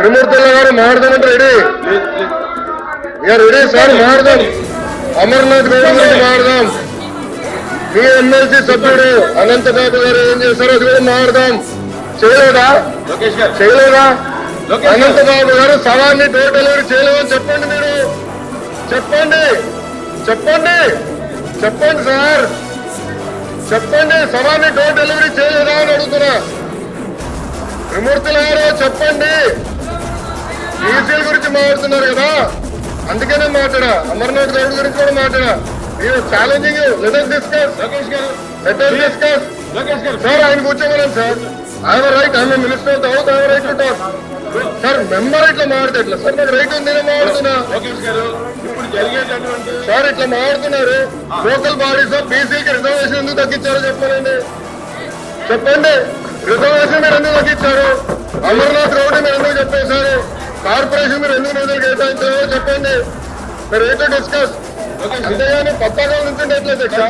త్రిమూర్తుల గారు మాడదామంటే రెడీ. ఇక రెడీ సార్ మాడదాం అమర్నాథ్ గౌడ్ గురించి మాడదాం మీ ఎమ్మెల్సీ సభ్యుడు అనంత బాబు గారు ఏం చేశారో అది కూడా మాడదాం చేయలేదా? గారు. చేయలేదా? అనంత గారు. బాబు గారు సవాన్ని డోర్ డెలివరీ చేయలేదని చెప్పండి మీరు. చెప్పండి. చెప్పండి. చెప్పండి సార్. చెప్పండి సవాన్ని డోర్ డెలివరీ చేయలేదా అని అడుగుతున్నా. త్రిమూర్తుల గారు చెప్పండి. గురించి మాట్లాడుతున్నారు కదా? అందుకనే మాట్లాడా? అమర్నాథ్ గౌడ్ గురించి కూడా మాట్లాడా? మీరు challenging letter discuss letter discuss sir ఆయన కూర్చోమన్నాను సార్ ఆయన రైట్ ఆయన మినిస్టర్ అవుట్ ఆయన రైట్ టాక్ సార్ మెంబర్ ఇట్లా మాడితే ఎట్లా? సార్ నాకు రైట్ ఉంది నేను మాడుతున్నా లోకేష్ గారు ఇప్పుడు జరిగేటటువంటి సార్ ఇట్లా మాడుతున్నారు లోకల్ బాడీస్ బీసీకి రిజర్వేషన్ ఎందుకు తగ్గించారో చెప్పండి చెప్పండి. రిజర్వేషన్ మీరు ఎందుకు తగ్గించారు అమర్నాథ్ రోడ్డు మీరు ఎందుకు చెప్పేశారు కార్పొరేషన్ మీరు ఎందుకు నిధులు కేటాయించారో చెప్పండి. మీరు ఏంటో డిస్కస్ అంతేగాని పత్తాకాల నుంచి ఎట్లా